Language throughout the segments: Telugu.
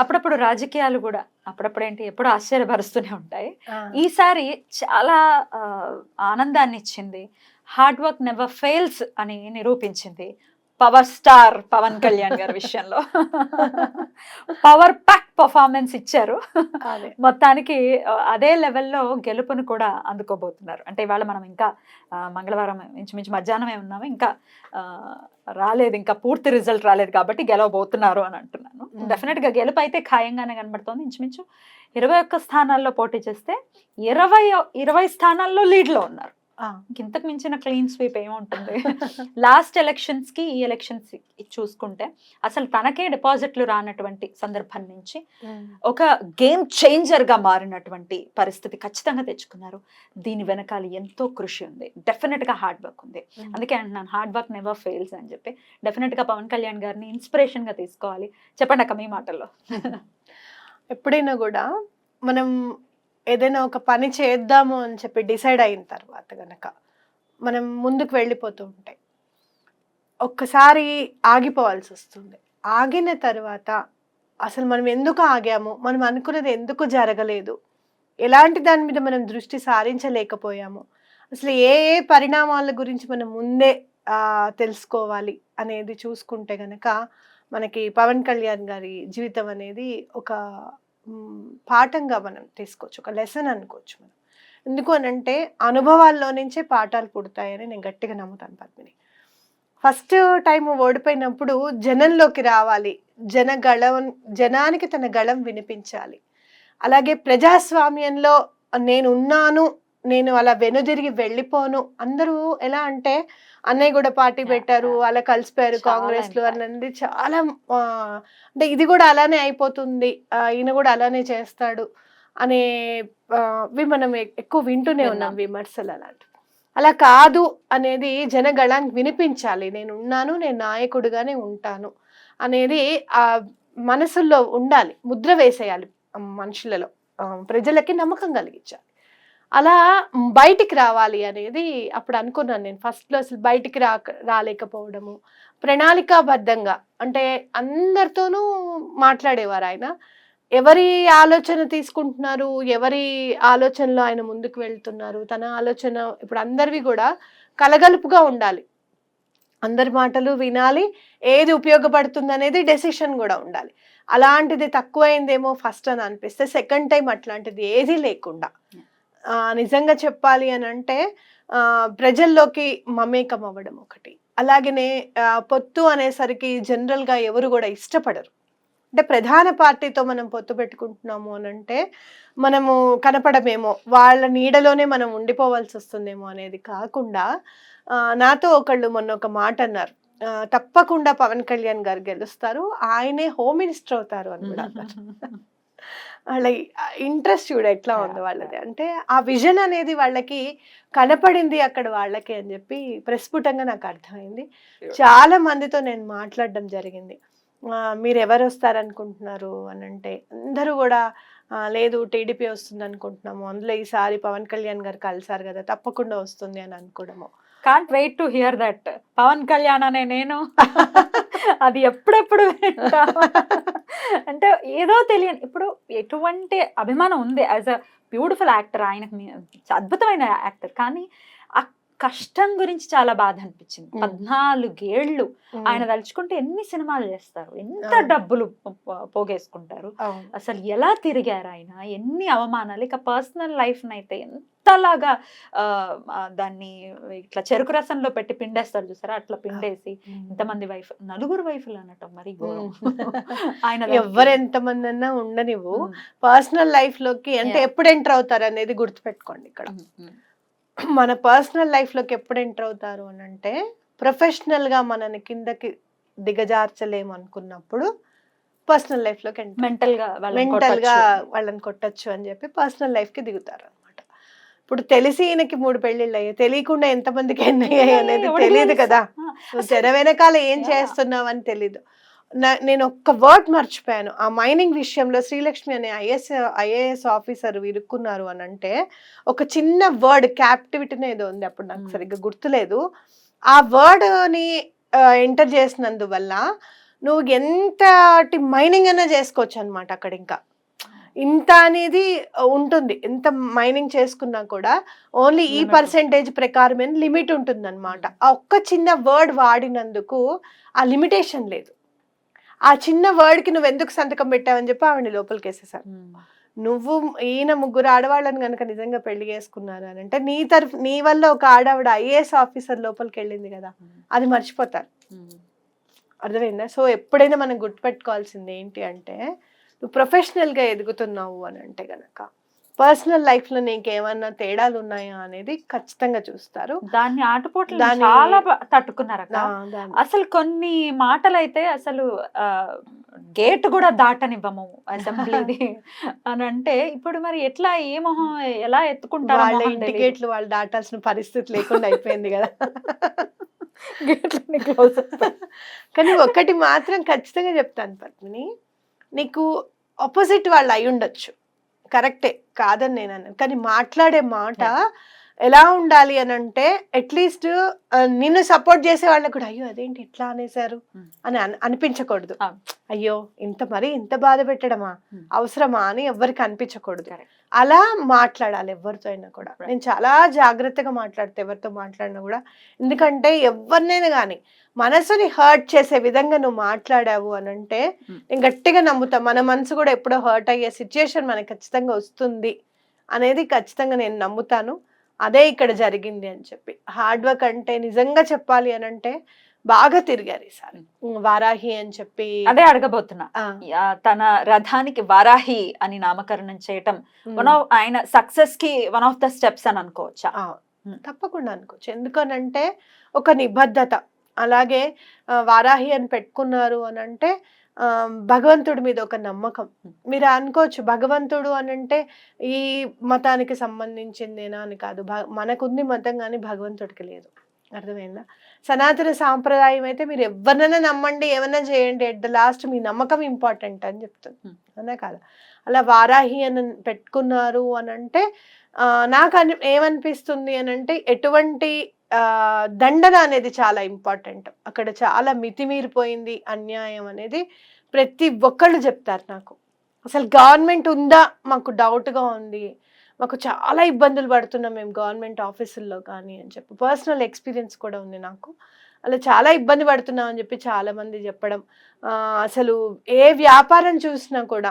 అప్పుడప్పుడు రాజకీయాలు కూడా అప్పుడప్పుడు ఏంటి ఎప్పుడు ఆశ్చర్యపరుస్తూనే ఉంటాయి. ఈసారి చాలా ఆనందాన్ని ఇచ్చింది హార్డ్ వర్క్ నెవర్ ఫెయిల్స్ అని నిరూపించింది. పవర్ స్టార్ పవన్ కళ్యాణ్ గారి విషయంలో. పవర్ ప్యాక్ పర్ఫార్మెన్స్ ఇచ్చారు. అదే. మొత్తానికి అదే లెవెల్లో గెలుపును కూడా అందుకోబోతున్నారు. అంటే ఇవాళ మనం ఇంకా మంగళవారం ఇంచుమించు మధ్యాహ్నమే ఉన్నాము. ఇంకా రాలేదు. ఇంకా పూర్తి రిజల్ట్ రాలేదు కాబట్టి గెలవబోతున్నారు అని అంటున్నాను. Mm. డెఫినెట్గా గెలుపు అయితే ఖాయంగానే కనబడుతోంది. ఇంచుమించు ఇరవై ఒక్క స్థానాల్లో పోటీ చేస్తే ఇరవై ఇరవై స్థానాల్లో lead లో ఉన్నారు. ఇంతకు మించిన క్లీన్ స్వీప్ ఏముంటుంది? లాస్ట్ ఎలక్షన్స్కి ఈ ఎలక్షన్స్ చూసుకుంటే అసలు తనకే డిపాజిట్లు రానటువంటి సందర్భం నుంచి ఒక గేమ్ చేంజర్గా మారినటువంటి పరిస్థితి ఖచ్చితంగా తెచ్చుకున్నారు. దీని వెనకాల ఎంతో కృషి ఉంది. డెఫినెట్గా హార్డ్ వర్క్ ఉంది. అందుకే అంటున్నాను హార్డ్ వర్క్ నెవర్ ఫెయిల్స్ అని చెప్పి. డెఫినెట్గా పవన్ కళ్యాణ్ గారిని ఇన్స్పిరేషన్గా తీసుకోవాలి. చెప్పండి అక్క మీ మాటల్లో. ఎప్పుడైనా కూడా మనం ఏదైనా ఒక పని చేద్దాము అని చెప్పి డిసైడ్ అయిన తర్వాత కనుక మనం ముందుకు వెళ్ళిపోతూ ఉంటాయి ఒక్కసారి ఆగిపోవాల్సి వస్తుంది. ఆగిన తర్వాత అసలు మనం ఎందుకు ఆగాము? మనం అనుకున్నది ఎందుకు జరగలేదు? ఎలాంటి దాని మీద మనం దృష్టి సారించలేకపోయాము? అసలు ఏ ఏ పరిణామాల గురించి మనం ముందే తెలుసుకోవాలి అనేది చూసుకుంటే కనుక మనకి పవన్ కళ్యాణ్ గారి జీవితం అనేది ఒక పాఠంగా మనం తీసుకోవచ్చు ఒక లెసన్ అనుకోవచ్చు మనం. ఎందుకు అని అంటే అనుభవాల్లో నుంచే పాఠాలు పుడతాయని నేను గట్టిగా నమ్ముతాను పద్మిని. ఫస్ట్ టైం ఓడిపోయినప్పుడు జనంలోకి రావాలి జన గళం జనానికి తన గళం వినిపించాలి. అలాగే ప్రజాస్వామ్యంలో నేను ఉన్నాను నేను అలా వెనుదిరిగి వెళ్ళిపోను. అందరూ ఎలా అంటే అన్నయ్య కూడా పార్టీ పెట్టారు. అలా కలిసిపోయారు కాంగ్రెస్లో. అనేది చాలా అంటే ఇది కూడా అలానే అయిపోతుంది. ఈయన కూడా అలానే చేస్తాడు అనే మనం ఎక్కువ వింటూనే ఉన్నాం. విమర్శలు అలాంటి అలా కాదు అనేది జనగళానికి వినిపించాలి. నేను ఉన్నాను నేను నాయకుడిగానే ఉంటాను అనేది ఆ మనసుల్లో ఉండాలి. ముద్ర వేసేయాలి మనుషులలో. ప్రజలకి నమ్మకం కలిగించాలి. అలా బయటికి రావాలి అనేది అప్పుడు అనుకున్నాను నేను. ఫస్ట్లో అసలు బయటికి రా రాలేకపోవడము. ప్రణాళికాబద్ధంగా అంటే అందరితోనూ మాట్లాడేవారు ఆయన. ఎవరి ఆలోచన తీసుకుంటున్నారు ఎవరి ఆలోచనలో ఆయన ముందుకు వెళ్తున్నారు తన ఆలోచన ఇప్పుడు అందరివి కూడా కలగలుపుగా ఉండాలి. అందరి మాటలు వినాలి ఏది ఉపయోగపడుతుంది అనేది డెసిషన్ కూడా ఉండాలి. అలాంటిది తక్కువైందేమో ఫస్ట్ అని అనిపిస్తే సెకండ్ టైం అట్లాంటిది ఏది లేకుండా. నిజంగా చెప్పాలి అని అంటే ఆ, ప్రజల్లోకి మమేకం అవ్వడం ఒకటి. అలాగనే పొత్తు అనేసరికి జనరల్గా ఎవరు కూడా ఇష్టపడరు. అంటే ప్రధాన పార్టీతో మనం పొత్తు పెట్టుకుంటున్నాము అని అంటే మనము కనపడమేమో వాళ్ళ నీడలోనే మనం ఉండిపోవాల్సి వస్తుందేమో అనేది కాకుండా నాతో ఒకళ్ళు మొన్న ఒక మాట అన్నారు. తప్పకుండా పవన్ కళ్యాణ్ గారు గెలుస్తారు ఆయనే హోమ్ మినిస్టర్ అవుతారు అని కూడా వాళ్ళ ఇంట్రెస్ట్ చూడ ఎట్లా ఉంది వాళ్ళది. అంటే ఆ విజన్ అనేది వాళ్ళకి కనపడింది అక్కడ వాళ్ళకి అని చెప్పి ప్రస్ఫుటంగా నాకు అర్థమైంది. చాలా మందితో నేను మాట్లాడడం జరిగింది. మీరు ఎవరు వస్తారనుకుంటున్నారు అని అంటే అందరూ కూడా "ఆ, లేదు టీడీపీ వస్తుంది అనుకుంటున్నాము అందులో ఈసారి పవన్ కళ్యాణ్ గారు కలిసారు కదా తప్పకుండా వస్తుంది అని అనుకోవడము. Can't wait to hear that Pawan Kalyan అనే నేను. అది ఎప్పుడెప్పుడు అంటే ఏదో తెలియని ఇప్పుడు ఎటువంటి అభిమానం ఉంది. యాజ్ అ బ్యూటిఫుల్ యాక్టర్ ఆయనకు అద్భుతమైన యాక్టర్. కానీ కష్టం గురించి చాలా బాధ అనిపించింది. పద్నాలుగేళ్ళు ఆయన తలుచుకుంటే ఎన్ని సినిమాలు చేస్తారు? ఎంత. డబ్బులు పోగేసుకుంటారు. అసలు ఎలా తిరిగారు ఆయన? ఎన్ని అవమానాలు? ఇక పర్సనల్ లైఫ్ అయితే ఎంతలాగా దాన్ని ఇట్లా చెరుకు రసంలో పెట్టి పిండేస్తారు చూసారా? అట్లా పిండేసి ఇంతమంది వైఫ్ నలుగురు వైఫులు అనటం మరి. ఆయన ఎవరు ఎంతమంది అన్నా ఉండనివ్వు. పర్సనల్ లైఫ్లోకి అంటే. ఎప్పుడు ఎంటర్ అవుతారు అనేది గుర్తుపెట్టుకోండి ఇక్కడ. మన పర్సనల్ లైఫ్లోకి ఎప్పుడు ఎంటర్ అవుతారు అని అంటే ప్రొఫెషనల్గా మనని కిందకి దిగజార్చలేము అనుకున్నప్పుడు పర్సనల్ లైఫ్లోకి ఎంటర్ మెంటల్గా వాళ్ళని కొట్టొచ్చు. అని చెప్పి పర్సనల్ లైఫ్కి దిగుతారు అనమాట ఇప్పుడు తెలిసి ఈయనకి మూడు పెళ్ళిళ్ళు అయ్యాయి తెలియకుండా ఎంతమందికి ఎన్ని అయ్యాయి అనేది తెలియదు? కదా తెర వెనకాల ఏం. చేస్తున్నావు అని తెలీదు నేను ఒక్క వర్డ్ మర్చిపోయాను. ఆ మైనింగ్ విషయంలో శ్రీలక్ష్మి అనే ఐఎస్ ఐఏఎస్ ఆఫీసర్ ఇరుక్కున్నారు అని అంటే ఒక చిన్న వర్డ్ క్యాప్టివిటీనే ఏదో ఉంది. అప్పుడు నాకు. సరిగ్గా గుర్తులేదు. ఆ వర్డ్ని ఎంటర్ చేసినందువల్ల నువ్వు ఎంతటి మైనింగ్ అయినా చేసుకోవచ్చు అనమాట అక్కడ ఇంకా. ఇంత అనేది ఉంటుంది. ఎంత మైనింగ్ చేసుకున్నా కూడా ఓన్లీ ఈ. పర్సెంటేజ్ ప్రకారమే లిమిట్ ఉంటుంది అనమాట ఆ ఒక్క చిన్న వర్డ్ వాడినందుకు ఆ లిమిటేషన్ లేదు. ఆ చిన్న word కి నువ్వు ఎందుకు సంతకం పెట్టావని చెప్పి ఆవిడ లోపలికి వేసేసారు. నువ్వు ఈయన ముగ్గురు ఆడవాళ్ళని కనుక నిజంగా పెళ్ళి చేసుకున్నారు అని అంటే నీ తరఫు నీ వల్ల ఒక ఆడవిడ ఐఏఎస్ ఆఫీసర్ లోపలికి వెళ్ళింది కదా అది మర్చిపోతారు. అర్థమైందా సో ఎప్పుడైనా మనం గుర్తుపెట్టుకోవాల్సింది ఏంటి అంటే నువ్వు ప్రొఫెషనల్గా ఎదుగుతున్నావు అని అంటే గనక పర్సనల్ లైఫ్లో నీకు ఏమన్నా తేడాలు ఉన్నాయా అనేది ఖచ్చితంగా చూస్తారు. దాన్ని ఆటపోట్లు చాలా దాన్ని- అసలు కొన్ని మాటలు అయితే అసలు గేట్ కూడా దాటనివ్వము అసెంబ్లీది అని అంటే ఇప్పుడు మరి ఎట్లా ఏ మొహం ఎలా ఎత్తుకుంటారో వాళ్ళ ఇంటి. గేట్లు వాళ్ళు దాటాల్సిన పరిస్థితి లేకుండా అయిపోయింది కదా. గేట్లని అయిపోయి. కానీ ఒక్కటి మాత్రం ఖచ్చితంగా చెప్తాను పద్మిని నీకు ఆపోజిట్ వాళ్ళు అయి ఉండొచ్చు. కరెక్టే కాదని నేను అన్నాను కానీ మాట్లాడే మాట ఎలా ఉండాలి అని అంటే అట్లీస్ట్ నిన్ను సపోర్ట్ చేసే వాళ్ళకి కూడా అయ్యో అదేంటి ఇట్లా అనేసారు. అని అన్- అనిపించకూడదు. అయ్యో ఇంత మరి ఇంత బాధ పెట్టడమా. అవసరమా అని ఎవ్వరికి అనిపించకూడదు. అలా మాట్లాడాలి ఎవరితో అయినా కూడా. నేను చాలా జాగ్రత్తగా మాట్లాడితే ఎవరితో మాట్లాడినా కూడా. ఎందుకంటే ఎవరినైనా కానీ మనసుని హర్ట్ చేసే విధంగా నువ్వు మాట్లాడావు అని అంటే Hmm. నేను గట్టిగా నమ్ముతా. మన మనసు కూడా ఎప్పుడో హర్ట్ అయ్యే సిచ్యుయేషన్ మనకి ఖచ్చితంగా వస్తుంది అనేది ఖచ్చితంగా నేను నమ్ముతాను. అదే ఇక్కడ జరిగింది అని చెప్పి. హార్డ్ వర్క్ అంటే నిజంగా చెప్పాలి అని అంటే బాగా తిరిగారు ఈసారి. వారాహి అని చెప్పి అదే అడగబోతున్నా. తన రథానికి వారాహి అని నామకరణం చేయటం. వన్ ఆఫ్ ఆయన సక్సెస్కి వన్ ఆఫ్ ద స్టెప్స్ అని అనుకోవచ్చా. తప్పకుండా అనుకోవచ్చు. ఎందుకనంటే ఒక నిబద్ధత. అలాగే వారాహి అని పెట్టుకున్నారు అని అంటే ఆ, భగవంతుడి మీద ఒక నమ్మకం. మీరు అనుకోవచ్చు భగవంతుడు అని అంటే ఈ మతానికి సంబంధించిందేనా అని కాదు. మనకుంది మతం కానీ భగవంతుడికి లేదు. అర్థమైందా? సనాతన సాంప్రదాయం అయితే మీరు ఎవరినైనా నమ్మండి ఏమైనా చేయండి ఎట్ ద లాస్ట్ మీ నమ్మకం ఇంపార్టెంట్ అని చెప్తుంది. అవునా కాదు. అలా వారాహి అని పెట్టుకున్నారు అని అంటే నాకు అని ఏమనిపిస్తుంది అని అంటే ఎటువంటి దండన అనేది చాలా ఇంపార్టెంట్. అక్కడ చాలా మితిమీరిపోయింది అన్యాయం అనేది ప్రతి ఒక్కళ్ళు చెప్తారు నాకు. అసలు గవర్నమెంట్ ఉందా? మాకు డౌట్గా ఉంది. మాకు చాలా ఇబ్బందులు పడుతున్నాం మేము గవర్నమెంట్ ఆఫీసుల్లో కానీ అని చెప్పి. పర్సనల్ ఎక్స్పీరియన్స్ కూడా ఉంది నాకు. అలా చాలా ఇబ్బంది పడుతున్నాం అని చెప్పి చాలా మంది చెప్పడం అసలు ఏ వ్యాపారం చూసినా కూడా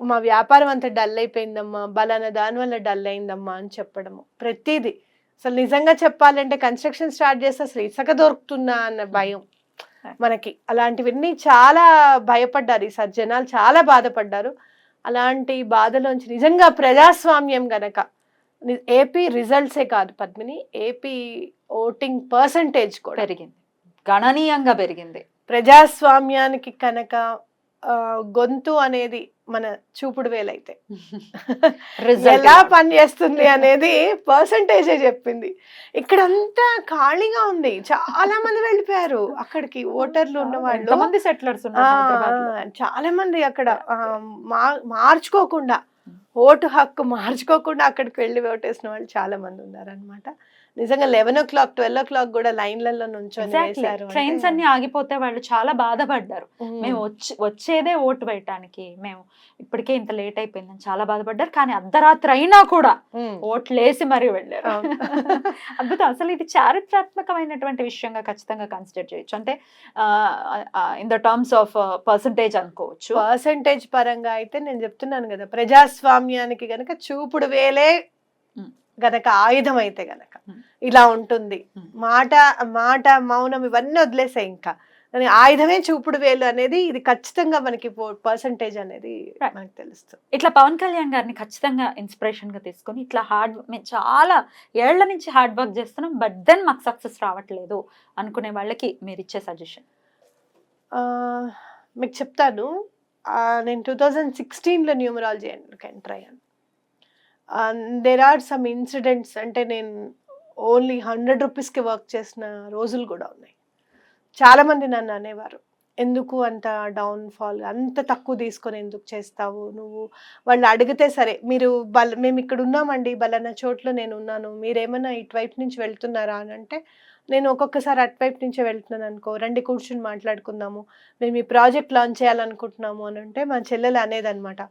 మా వ్యాపారం అంతా డల్ అయిపోయిందమ్మా బలానా దానివల్ల డల్ అయిందమ్మా అని చెప్పడము ప్రతిదీ. అసలు నిజంగా చెప్పాలంటే కన్స్ట్రక్షన్ స్టార్ట్ చేస్తే అసలు ఇసుక దొరుకుతుందా అన్న భయం మనకి. అలాంటివన్నీ చాలా భయపడ్డారు. ఈసారి జనాలు చాలా బాధపడ్డారు. అలాంటి బాధలోంచి నిజంగా ప్రజాస్వామ్యం గనక ఏపీ రిజల్ట్సే కాదు పద్మిని ఏపీ ఓటింగ్ పర్సంటేజ్ కూడా. పెరిగింది. గణనీయంగా పెరిగింది. ప్రజాస్వామ్యానికి కనుక గొంతు అనేది మన చూపుడు వేలైతే. ఎలా ఇలా. పనిచేస్తుంది అనేది పర్సంటేజే చెప్పింది. ఇక్కడంతా ఖాళీగా ఉంది. చాలా మంది వెళ్ళిపోయారు అక్కడికి. ఓటర్లు ఉన్న వాళ్ళు సెటిలర్స్? చాలా మంది అక్కడ మార్చుకోకుండా ఓటు హక్కు మార్చుకోకుండా అక్కడికి వెళ్ళి ఓటేసిన వాళ్ళు చాలా మంది ఉన్నారనమాట నిజంగా eleven o'clock twelve o'clock కూడా లైన్లలో నుంచొని ట్రైన్స్ అన్ని ఆగిపోతే వాళ్ళు చాలా బాధపడ్డారు. మేము వచ్చి వచ్చేదే ఓటు వేయటానికి మేము ఇప్పటికే ఇంత లేట్ అయిపోయిందని చాలా బాధపడ్డారు కానీ అర్ధరాత్రి అయినా కూడా. ఓట్లేసి మరీ వెళ్ళారు. అద్భుతం అసలు ఇది చారిత్రాత్మకమైనటువంటి విషయంగా ఖచ్చితంగా కన్సిడర్ చేయొచ్చు అంటే in the terms of percentage అనుకోవచ్చు పర్సంటేజ్ పరంగా అయితే నేను చెప్తున్నాను కదా ప్రజాస్వామ్యానికి గనక చూపుడు వేలే. గనక ఆయుధం అయితే గనక. ఇలా ఉంటుంది. మాట మాట మౌనం ఇవన్నీ వదిలేసాయి ఇంకా. ఆయుధమే చూపుడు వేలు అనేది ఇది ఖచ్చితంగా మనకి పర్సంటేజ్ అనేది. మనకు తెలుస్తుంది. ఇట్లా పవన్ కళ్యాణ్ గారిని ఖచ్చితంగా ఇన్స్పిరేషన్గా తీసుకొని ఇట్లా హార్డ్ మేము చాలా ఏళ్ళ నుంచి హార్డ్ వర్క్ చేస్తున్నాం బట్ దెన్ మాకు సక్సెస్ రావట్లేదు అనుకునే వాళ్ళకి మీరు ఇచ్చే సజెషన్ మీకు చెప్తాను. నేను టూ థౌజండ్ సిక్స్టీన్లో న్యూమరాలజీ ఎంటర్ అయ్యాను. దెర్ ఆర్ సమ్ ఇన్సిడెంట్స్ అంటే నేను ఓన్లీ హండ్రెడ్ రూపీస్కి వర్క్ చేసిన రోజులు కూడా ఉన్నాయి. చాలామంది నన్ను అనేవారు ఎందుకు అంత డౌన్ఫాల్ అంత తక్కువ తీసుకొని ఎందుకు చేస్తావు నువ్వు? వాళ్ళు అడిగితే సరే మీరు బల మేము ఇక్కడ ఉన్నామండి బలన్న చోట్ల నేను ఉన్నాను మీరేమన్నా ఇటువైపు నుంచి వెళ్తున్నారా? అని అంటే నేను ఒక్కొక్కసారి అటువైపు నుంచే వెళ్తున్నాను అనుకో రండి కూర్చుని మాట్లాడుకుందాము మేము ఈ ప్రాజెక్ట్ లాంచ్ చేయాలనుకుంటున్నాము అని అంటే మా చెల్లెలు అనేదన్నమాట.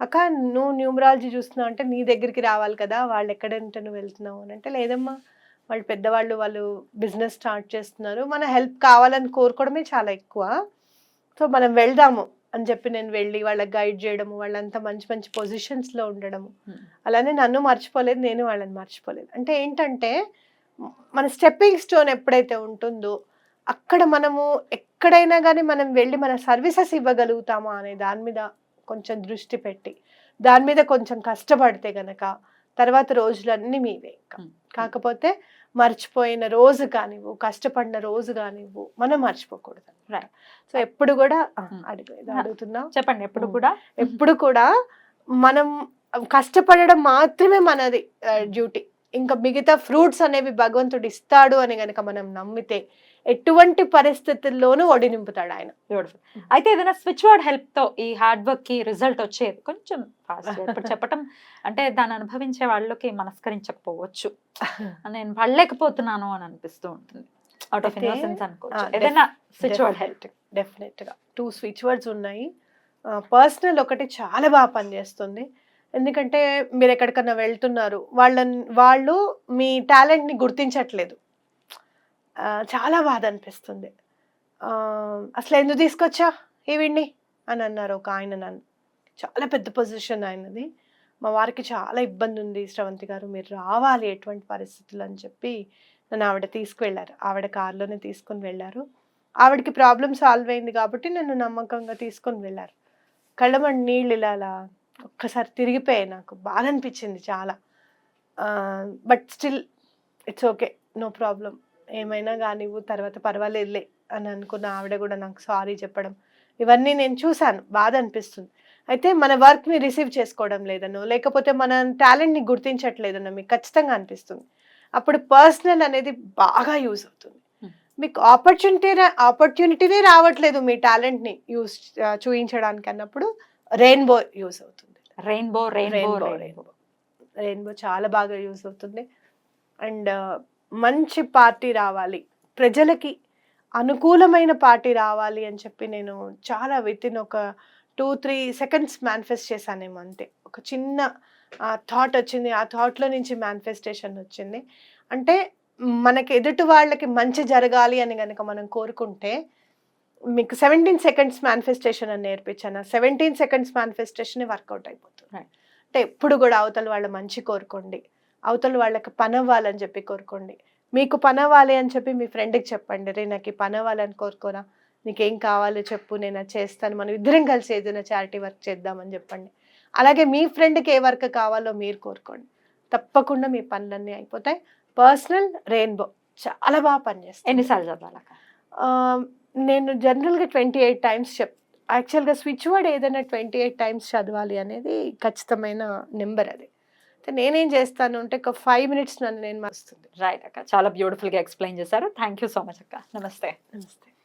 అక్క నువ్వు న్యూమరాలజీ చూస్తున్నావు అంటే నీ దగ్గరికి రావాలి కదా వాళ్ళు ఎక్కడంటే నువ్వు వెళ్తున్నావు అని అంటే లేదమ్మా. వాళ్ళు పెద్దవాళ్ళు వాళ్ళు బిజినెస్ స్టార్ట్ చేస్తున్నారు. మన హెల్ప్ కావాలని కోరుకోవడమే చాలా ఎక్కువ. సో మనం వెళ్దాము అని చెప్పి నేను వెళ్ళి వాళ్ళకి గైడ్ చేయడము వాళ్ళంతా మంచి మంచి పొజిషన్స్లో ఉండడము. అలానే నన్ను మర్చిపోలేదు నేను వాళ్ళని మర్చిపోలేదు. అంటే ఏంటంటే మన స్టెప్పింగ్ స్టోన్ ఎప్పుడైతే ఉంటుందో అక్కడ మనము ఎక్కడైనా కానీ మనం వెళ్ళి మన సర్వీసెస్ ఇవ్వగలుగుతామా అనే దాని మీద కొంచెం దృష్టి పెట్టి దాని మీద కొంచెం కష్టపడితే గనక తర్వాత రోజులన్నీ మీవే ఇంకా. కాకపోతే మర్చిపోయిన రోజు కానివ్వు కష్టపడిన రోజు కానివ్వు మనం మర్చిపోకూడదు Right. సో ఎప్పుడు కూడా అడుగుతున్నా. చెప్పండి ఎప్పుడు. కూడా? ఎప్పుడు కూడా మనం కష్టపడడం మాత్రమే మనది డ్యూటీ. ఇంకా మిగతా ఫ్రూట్స్ అనేవి భగవంతుడు ఇస్తాడు అని గనక మనం నమ్మితే ఎటువంటి పరిస్థితుల్లోనూ ఒడి నింపుతాడు ఆయన. బ్యూటిఫుల్ అయితే ఏదైనా స్విచ్ వర్డ్ హెల్ప్తో ఈ హార్డ్ వర్క్కి రిజల్ట్ వచ్చేది కొంచెం ఫాస్ట్ ఇప్పుడు చెప్పటం అంటే దాన్ని అనుభవించే వాళ్ళకి మనస్కరించకపోవచ్చు. నేను పడలేకపోతున్నాను అని అనిపిస్తూ ఉంటుంది. అవుట్ ఆఫ్ ఇన్నోసెన్స్ అనుకోవచ్చు. ఏదైనా స్విచ్ వర్డ్ హెల్ప్ డెఫినెట్గా టూ స్విచ్ వర్డ్స్ ఉన్నాయి. పర్సనల్ ఒకటి చాలా బాగా పనిచేస్తుంది. ఎందుకంటే మీరు ఎక్కడికన్నా వెళ్తున్నారు వాళ్ళని వాళ్ళు మీ టాలెంట్ని గుర్తించట్లేదు. చాలా బాధ అనిపిస్తుంది. అసలు ఎందుకు తీసుకొచ్చా ఈవిడ్ని అని అన్నారు ఒక ఆయన నన్ను. చాలా పెద్ద పొజిషన్ ఆయనది. మా వారికి చాలా ఇబ్బంది ఉంది శ్రవంతి గారు మీరు రావాలి ఎటువంటి పరిస్థితులు అని చెప్పి నన్ను ఆవిడ తీసుకువెళ్ళారు. ఆవిడ కారులోనే తీసుకొని వెళ్ళారు. ఆవిడకి ప్రాబ్లం సాల్వ్ అయింది కాబట్టి నన్ను నమ్మకంగా తీసుకొని వెళ్ళారు. కళ్ళమని నీళ్ళు ఇలా అలా ఒక్కసారి తిరిగిపోయాయి నాకు. బాధ అనిపించింది చాలా. But still it's okay. No problem ఏమైనా కానివ్వు తర్వాత పర్వాలేదులే అని అనుకున్న ఆవిడ కూడా నాకు సారీ చెప్పడం ఇవన్నీ నేను చూశాను బాధ అనిపిస్తుంది. అయితే మన వర్క్ని రిసీవ్ చేసుకోవడం లేదనో లేకపోతే మన టాలెంట్ని గుర్తించట్లేదనో మీకు ఖచ్చితంగా అనిపిస్తుంది. అప్పుడు పర్సనల్ అనేది బాగా యూజ్ అవుతుంది. మీకు ఆపర్చునిటీ ఆపర్చునిటీనే రావట్లేదు మీ టాలెంట్ని యూజ్ చూపించడానికి అన్నప్పుడు రెయిన్బో యూజ్ అవుతుంది. Rainbow rainbow rainbow rainbow. చాలా బాగా యూజ్ అవుతుంది. అండ్ మంచి పార్టీ రావాలి. ప్రజలకి అనుకూలమైన పార్టీ రావాలి అని చెప్పి నేను చాలా విత్ ఇన్ ఒక టూ త్రీ సెకండ్స్ మేనిఫెస్ట్ చేశానేమో అంతే. ఒక చిన్న థాట్ వచ్చింది. ఆ థాట్లో నుంచి మేనిఫెస్టేషన్ వచ్చింది. అంటే మనకి ఎదుటి వాళ్ళకి మంచి జరగాలి అని కనుక మనం కోరుకుంటే మీకు సెవెంటీన్ సెకండ్స్ మేనిఫెస్టేషన్ అని నేర్పించాను. సెవెంటీన్ సెకండ్స్ మేనిఫెస్టేషన్ వర్కౌట్ అయిపోతుంది. అంటే ఎప్పుడు కూడా అవతల వాళ్ళ మంచి కోరుకోండి. అవతల వాళ్ళకి పని అవ్వాలని చెప్పి కోరుకోండి. మీకు పని అవ్వాలి అని చెప్పి మీ ఫ్రెండ్కి చెప్పండి. రే నాకు ఈ పని అవ్వాలని కోరుకోరా. నీకేం కావాలో చెప్పు. నేను అది చేస్తాను. మనం ఇద్దరం కలిసి ఏదైనా చారిటీ వర్క్ చేద్దామని చెప్పండి. అలాగే మీ ఫ్రెండ్కి ఏ వర్క్ కావాలో మీరు కోరుకోండి. తప్పకుండా మీ పనులన్నీ అయిపోతాయి. పర్సనల్ రెయిన్బో చాలా బాగా పనిచేస్తుంది. ఎన్నిసార్లు చదవాలక్క ఆ, నేను జనరల్గా ట్వంటీ ఎయిట్ టైమ్స్ చెప్ యాక్చువల్గా స్విచ్ వర్డ్ ఏదైనా ట్వంటీ ఎయిట్ టైమ్స్ చదవాలి అనేది ఖచ్చితమైన నెంబర్ అది. నేనేం చేస్తాను అంటే ఒక ఫైవ్ మినిట్స్ నన్ను నేను మరుస్తుంది. రైట్ అక్క. చాలా బ్యూటిఫుల్గా ఎక్స్ప్లెయిన్ చేశారు. థ్యాంక్ యూ సో మచ్ అక్క. నమస్తే. నమస్తే.